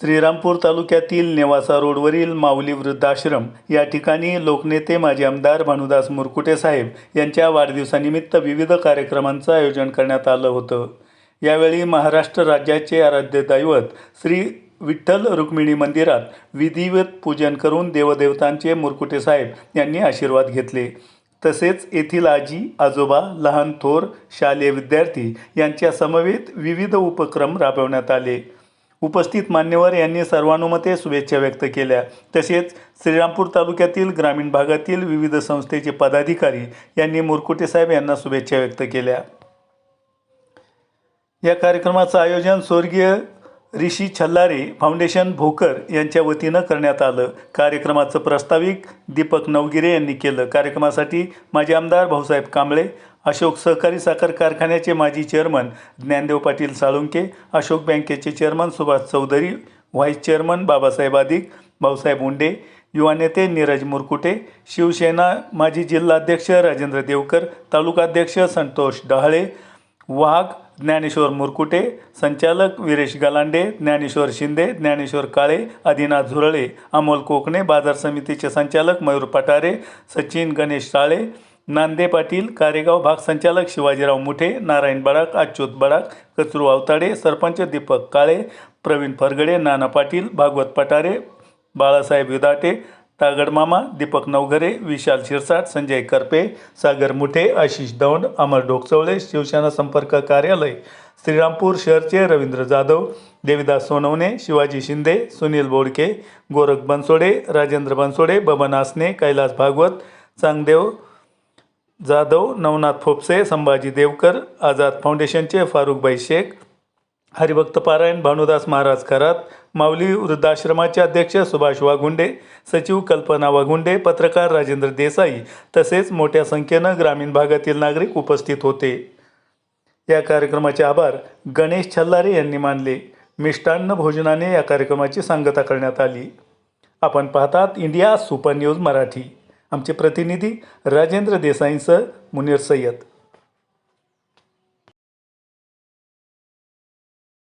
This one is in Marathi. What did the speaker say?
श्रीरामपूर तालुक्यातील नेवासा रोडवरील माऊली वृद्धाश्रम या ठिकाणी लोकनेते माजी आमदार भानुदास मुरकुटे साहेब यांच्या वाढदिवसानिमित्त विविध कार्यक्रमांचं आयोजन करण्यात आलं होतं. यावेळी महाराष्ट्र राज्याचे आराध्य दैवत श्री विठ्ठल रुक्मिणी मंदिरात विधिवत पूजन करून देवदेवतांचे मुरकुटे साहेब यांनी आशीर्वाद घेतले. तसेच येथील आजी आजोबा लहान थोर शालेय विद्यार्थी यांच्या समवेत विविध उपक्रम राबवण्यात आले. उपस्थित मान्यवर यांनी सर्वानुमते शुभेच्छा व्यक्त केल्या. तसेच श्रीरामपूर तालुक्यातील ग्रामीण भागातील विविध संस्थेचे पदाधिकारी यांनी मुरकुटे साहेब यांना शुभेच्छा व्यक्त केल्या. या कार्यक्रमाचं आयोजन स्वर्गीय ऋषी छल्लारे फाउंडेशन भोकर यांच्या वतीनं करण्यात आलं. कार्यक्रमाचं प्रास्ताविक दीपक नवगिरे यांनी केलं. कार्यक्रमासाठी माजी आमदार भाऊसाहेब कांबळे अशोक सहकारी साखर कारखान्याचे माजी चेअरमन ज्ञानदेव पाटील साळुंके अशोक बँकेचे chairman Subhash Chaudhari vice chairman Babasaheb Adik Bhausaheb Unde युवा नेते नीरज मुरकुटे शिवसेना माजी जिल्हाध्यक्ष राजेंद्र देवकर तालुकाध्यक्ष संतोष डहाळे वाघ ज्ञानेश्वर मुरकुटे संचालक वीरेश गलांडे ज्ञानेश्वर शिंदे ज्ञानेश्वर काळे आदिनाथ झुरळे अमोल कोकणे बाजार समितीचे संचालक मयूर पटारे सचिन गणेश साळे नांदे पाटील कारेगाव भाग संचालक शिवाजीराव मुठे नारायण बडाक अच्युत बडाक कचरू अवताडे सरपंच दीपक काळे प्रवीण फरगडे नाना पाटील भागवत पटारे बाळासाहेब विदाटे तागडमामा दीपक नवघरे विशाल शिरसाट संजय करपे सागर मुठे आशिष दौंड अमर डोकचवळे शिवसेना संपर्क कार्यालय श्रीरामपूर शहरचे रवींद्र जाधव देविदास सोनवणे शिवाजी शिंदे सुनील बोडके गोरख बनसोडे राजेंद्र बनसोडे बबन आसने कैलास भागवत चांगदेव जाधव नवनाथ फोपसे संभाजी देवकर आझाद फाउंडेशनचे फारुखभाई शेख हरिभक्त पारायण भानुदास महाराज खरात माऊली वृद्धाश्रमाचे अध्यक्ष सुभाष वाघुंडे सचिव कल्पना वाघुंडे पत्रकार राजेंद्र देसाई तसेच मोठ्या संख्येनं ग्रामीण भागातील नागरिक उपस्थित होते. या कार्यक्रमाचे आभार गणेश छल्लारे यांनी मानले. मिष्टान्न भोजनाने या कार्यक्रमाची सांगता करण्यात आली. आपण पाहतात इंडिया सुपर न्यूज मराठी. आमचे प्रतिनिधी राजेंद्र देसाईंसह मुनीर सय्यद.